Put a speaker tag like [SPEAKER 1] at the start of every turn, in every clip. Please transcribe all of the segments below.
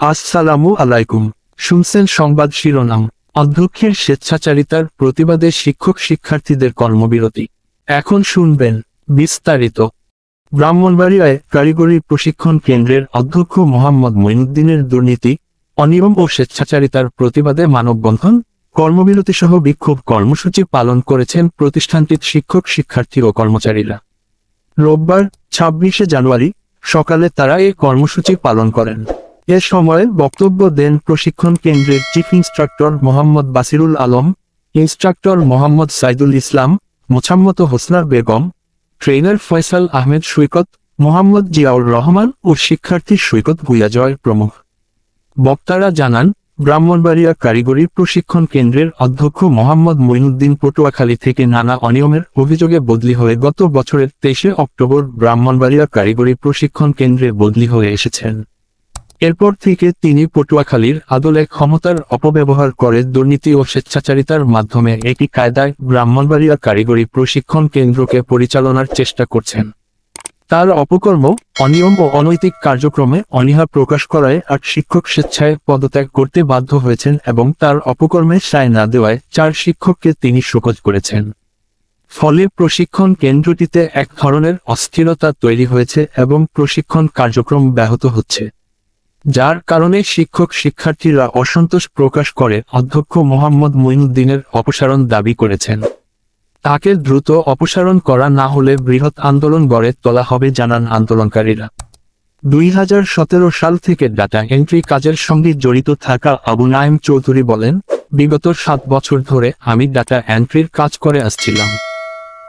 [SPEAKER 1] আসসালামু আলাইকুম। শুনছেন সংবাদ শিরোনাম। অধ্যক্ষের স্বেচ্ছাচারিতার প্রতিবাদে শিক্ষক শিক্ষার্থীদের কর্মবিরতি। এখন শুনবেন বিস্তারিত। ব্রাহ্মণবাড়িয়ায় কারিগরি প্রশিক্ষণ কেন্দ্রের অধ্যক্ষ মোহাম্মদ মঈনুদ্দিনের দুর্নীতি, অনিয়ম ও স্বেচ্ছাচারিতার প্রতিবাদে মানববন্ধন কর্মবিরতি সহ বিক্ষোভ কর্মসূচি পালন করেছেন প্রতিষ্ঠানটির শিক্ষক শিক্ষার্থী ও কর্মচারীরা। রোববার ছাব্বিশে জানুয়ারি সকালে তারা এই কর্মসূচি পালন করেন। এ সময় বক্তব্য দেন প্রশিক্ষণ কেন্দ্রের chief instructor Mohammad Basirul Alam, instructor Mohammad Saidul Islam, Mosammat Hosna Begum, trainer Faisal Ahmed Saikat, Mohammad Ziaur Rahman ও শিক্ষার্থী সৈকত ভুইয়া জয় প্রমুখ। বক্তারা জানান, ব্রাহ্মণবাড়িয়া কারিগরি প্রশিক্ষণ কেন্দ্রের অধ্যক্ষ মোহাম্মদ মঈনুদ্দিন পটুয়াখালী থেকে নানা অনিয়মের অভিযোগে বদলি হয়ে গত বছরের তেইশে অক্টোবর ব্রাহ্মণবাড়িয়া কারিগরি প্রশিক্ষণ কেন্দ্রে বদলি হয়ে এসেছেন। এরপর থেকে তিনি পটুয়াখালীর আদলে ক্ষমতার অপব্যবহার করে দুর্নীতি ও স্বেচ্ছাচারিতার মাধ্যমে একই কায়দায় ব্রাহ্মণবাড়িয়া কারিগরি প্রশিক্ষণ কেন্দ্রকে পরিচালনার চেষ্টা করছেন। তার অপকর্ম, অনিয়ম ও অনৈতিক কার্যক্রমে অনীহা প্রকাশ করায় আট শিক্ষক স্বেচ্ছায় পদত্যাগ করতে বাধ্য হয়েছেন এবং তার অপকর্মে সায় না দেওয়ায় চার শিক্ষককে তিনি শোকজ করেছেন। ফলে প্রশিক্ষণ কেন্দ্রটিতে এক ধরনের অস্থিরতা তৈরি হয়েছে এবং প্রশিক্ষণ কার্যক্রম ব্যাহত হচ্ছে। যার কারণে শিক্ষক শিক্ষার্থীরা অসন্তোষ প্রকাশ করে অধ্যক্ষ মোহাম্মদ মঈনুদ্দিনের অপসারণ দাবি করেছেন। তাকে দ্রুত অপসারণ করা না হলে বৃহৎ আন্দোলন গড়ে তোলা হবে, জানান আন্দোলনকারীরা। দুই হাজার সতেরো সাল থেকে ডাটা এন্ট্রি কাজের সঙ্গে জড়িত থাকা আবু নাইম চৌধুরী বলেন, বিগত সাত বছর ধরে আমি ডাটা এন্ট্রির কাজ করে আসছিলাম।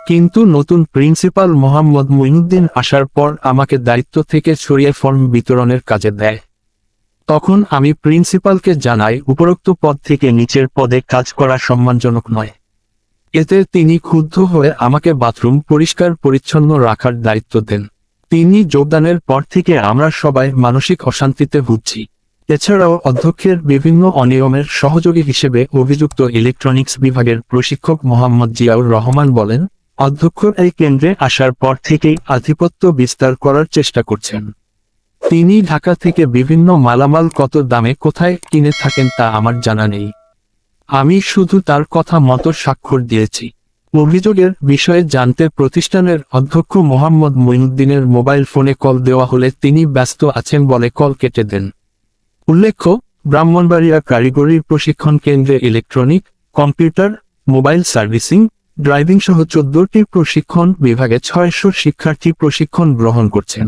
[SPEAKER 1] কিন্তু নতুন প্রিন্সিপাল মোহাম্মদ মঈনুদ্দিন আসার পর আমাকে দায়িত্ব থেকে সরিয়ে ফর্ম বিতরণের কাজে দেয়। তখন আমি প্রিন্সিপালকে জানাই উপরোক্ত পদ থেকে নিচের পদে কাজ করা সম্মানজনক নয়। এতে তিনি ক্ষুব্ধ হয়ে আমাকে বাথরুম পরিষ্কার পরিচ্ছন্ন রাখার দায়িত্ব দেন। তিনি যোগদানের পর থেকে আমরা সবাই মানসিক অশান্তিতে ভুগছি। এছাড়াও অধ্যক্ষের বিভিন্ন অনিয়মের সহযোগী হিসেবে অভিযুক্ত ইলেকট্রনিক্স বিভাগের প্রশিক্ষক মোহাম্মদ জিয়াউর রহমান বলেন, অধ্যক্ষ এই কেন্দ্রে আসার পর থেকেই আধিপত্য বিস্তার করার চেষ্টা করছেন। তিনি ঢাকা থেকে বিভিন্ন মালামাল কত দামে কোথায় কিনে থাকেন তা আমার জানা নেই। আমি শুধু তার কথা মতো স্বাক্ষর দিয়েছি। অভিযোগের বিষয়ে জানতে প্রতিষ্ঠানের অধ্যক্ষ মোহাম্মদ মঈনুদ্দিনের মোবাইল ফোনে কল দেওয়া হলে তিনি ব্যস্ত আছেন বলে কল কেটে দেন। উল্লেখ্য, ব্রাহ্মণবাড়িয়া কারিগরি প্রশিক্ষণ কেন্দ্রে electronic, computer, mobile servicing driving সহ চোদ্দটি প্রশিক্ষণ বিভাগে ছয়শো শিক্ষার্থী প্রশিক্ষণ গ্রহণ করছেন।